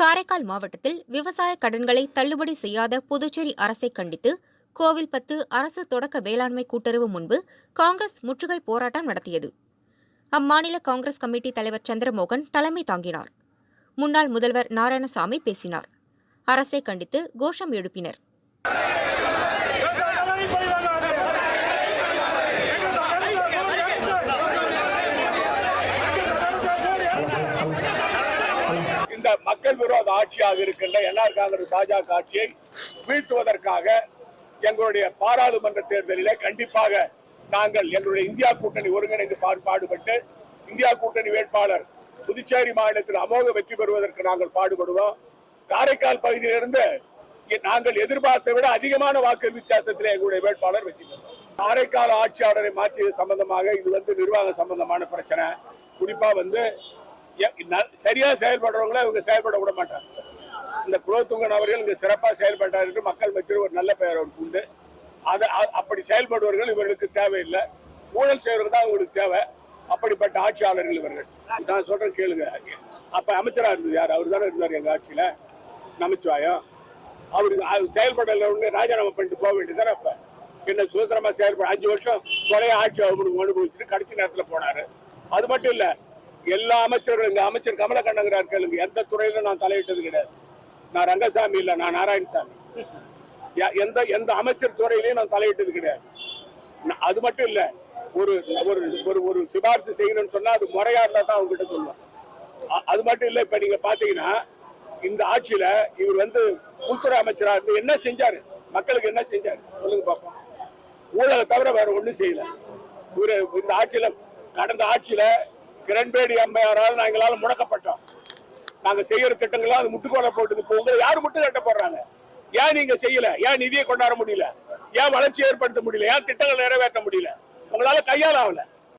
காரைக்கால் மாவட்டத்தில் விவசாய கடன்களை தள்ளுபடி செய்யாத புதுச்சேரி அரசை கண்டித்து கோவில்பத்து அரசு தொடக்க வேளாண்மை கூட்டுறவு முன்பு காங்கிரஸ் முற்றுகை போராட்டம் நடத்தியது. அம்மாநில காங்கிரஸ் கமிட்டி தலைவர் சந்திரமோகன் தலைமை தாங்கினார். முன்னாள் முதல்வர் நாராயணசாமி பேசினார். அரசை கண்டித்து கோஷம் எழுப்பினர். மக்கள் விரோத ஆட்சியாக இருக்கின்ற என்ஆர் காங்கிரஸ் பாஜக ஆட்சியை வீழ்த்துவதற்காக எங்களுடைய பாராளுமன்ற தேர்தலிலே கண்டிப்பாக நாங்கள் எங்களுடைய இந்தியா கூட்டணி ஒருங்கிணைந்து பாடுபட்டு இந்தியா கூட்டணி வேட்பாளர் புதுச்சேரி மாநிலத்தில் அமோக வெற்றி பெறுவதற்கு நாங்கள் பாடுபடுவோம். காரைக்கால் பகுதியிலிருந்து நாங்கள் எதிர்பார்த்த விட அதிகமான வாக்கு வித்தியாசத்திலே எங்களுடைய வேட்பாளர் வெற்றி பெறுவோம் காரைக்கால் ஆட்சியாளரை மாற்றியது சம்பந்தமாக இது வந்து நிர்வாக சம்பந்தமான பிரச்சனை. குறிப்பா வந்து சரியா செயல்படுறவங்கள இவங்க செயல்பட விட மாட்டாங்க. இந்த குலோத்துங்கன் அவர்கள் இங்க சிறப்பா செயல்பட்டார் என்று மக்கள் மத்தியில் ஒரு நல்ல பெயர் அவருக்கு உண்டு. அது அ- அப்படி செயல்படுவர்கள் இவர்களுக்கு தேவையில்லை. ஊழல் செய்வர்கள் தான் இவங்களுக்கு தேவை. அப்படிப்பட்ட ஆட்சியாளர்கள் இவர்கள். நான் சொல்றேன் கேளுங்க. அப்ப அமைச்சரா இருந்தது யார்? அவர் தானே இருந்தார் எங்க ஆட்சியில? நமச்சிவாயம். அவருக்கு செயல்படல உடனே ராஜினாமா பண்ணிட்டு போக வேண்டியதுதானே அப்ப? என்ன சுதந்திரமா செயல்பட அஞ்சு வருஷம் சொலைய ஆட்சி அவருக்கு அனுபவிச்சுட்டு கடைசி நேரத்துல போனாரு. அது மட்டும் இல்லை எல்லா அமைச்சர்களும் இந்த அமைச்சர் கமலக்கண்ணங்கிறார் கேளுங்க எந்த துறையிலும் நான் தலையிட்டது கிடையாது. நான் ரங்கசாமி இல்ல நான் நாராயணசாமி. எந்த எந்த அமைச்சர் துறையிலையும் நான் தலையிட்டது கிடையாது. அது மட்டும் இல்ல ஒரு ஒரு ஒரு ஒரு சிபாரிசு செய்யணும்னு சொன்னா அது முறையா இருந்தா தான் அவங்க கிட்ட சொல்லுவேன் அது மட்டும் இல்ல இப்ப நீங்க பாத்தீங்கன்னா இந்த ஆட்சியில இவர் வந்து உள்துறை அமைச்சரா இருந்து என்ன செஞ்சாரு? மக்களுக்கு என்ன செஞ்சாரு? சொல்லுங்க பாப்போம். ஊழலை தவிர வேற ஒண்ணும் செய்யல. இவரு இந்த ஆட்சியில கடந்த ஆட்சியில கிரண்பேடி அம்மையாரால் எங்களால் முடக்கப்பட்டோம். நாங்க செய்யற திட்டங்கள்லாம் அது முட்டுக்கோலை போட்டு இப்போ உங்களை யாரு முட்டு கட்ட போடுறாங்க? ஏன் நீங்க செய்யல? ஏன் நிதியை கொண்டாட முடியல? ஏன் வளர்ச்சி ஏற்படுத்த முடியல? ஏன் திட்டங்கள் நிறைவேற்ற முடியல? உங்களால கையால் ஆகல.